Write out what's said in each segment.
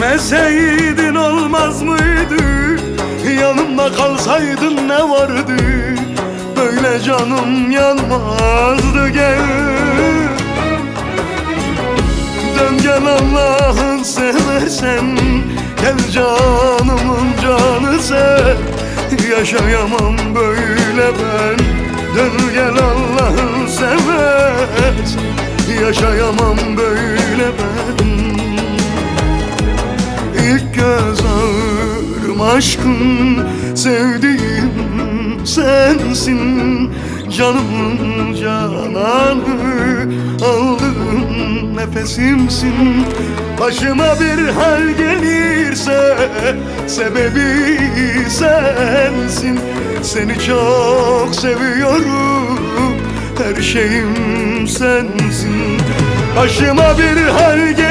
Deseydin olmaz mıydı? Yanımda kalsaydın ne vardı? Böyle canım yanmazdı gel. Dön gel Allah'ın seversen Gel canımın canı sen. Yaşayamam böyle ben. Dön gel Allah'ın seversen Yaşayamam böyle ben aşkın Sevdiğim sensin. Canımın cananı Aldığım nefesimsin. Başıma bir hal gelirse Sebebi sensin. Seni çok seviyorum Her şeyim sensin. Başıma bir hal gelirse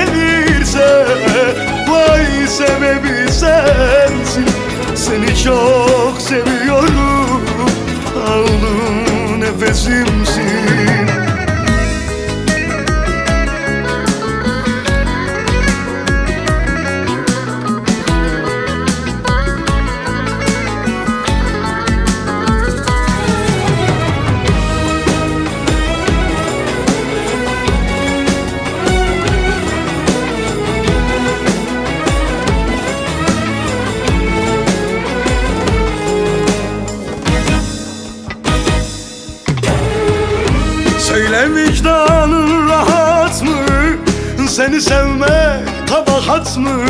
çok seviyorum Söyle vicdanın rahat mı? Seni sevmek kabahat mı?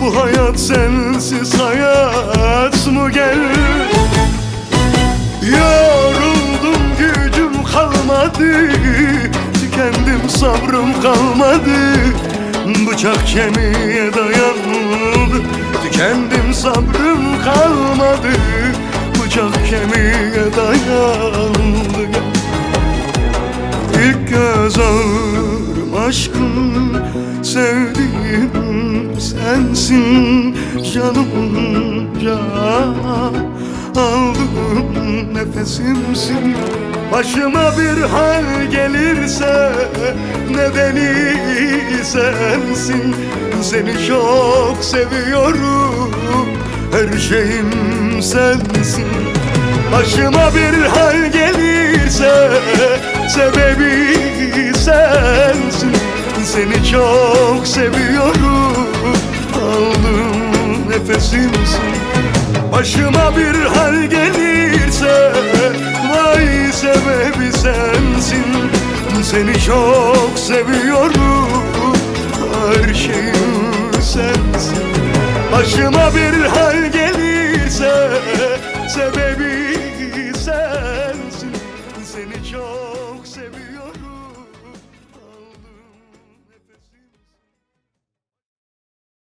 Bu hayat sensiz hayat mı gel? Yoruldum gücüm kalmadı Tükendim sabrım kalmadı Bıçak kemiğe dayandı Tükendim sabrım kalmadı Bıçak kemiğe dayandı İlk göz ağrım aşkın Sevdiğim sensin Canımın can Aldığım nefesimsin Başıma bir hal gelirse Nedeni sensin. Seni çok seviyorum Her şeyim sensin. Başıma bir hal gelirse Sebebi seni çok seviyorum. Aldım nefesimsin. Başıma bir hal gelirse Vay sebebi sensin. Seni çok seviyorum. Her şeyim sensin. Başıma bir hal gelirse Sebebi sensin. Seni çok seviyorum.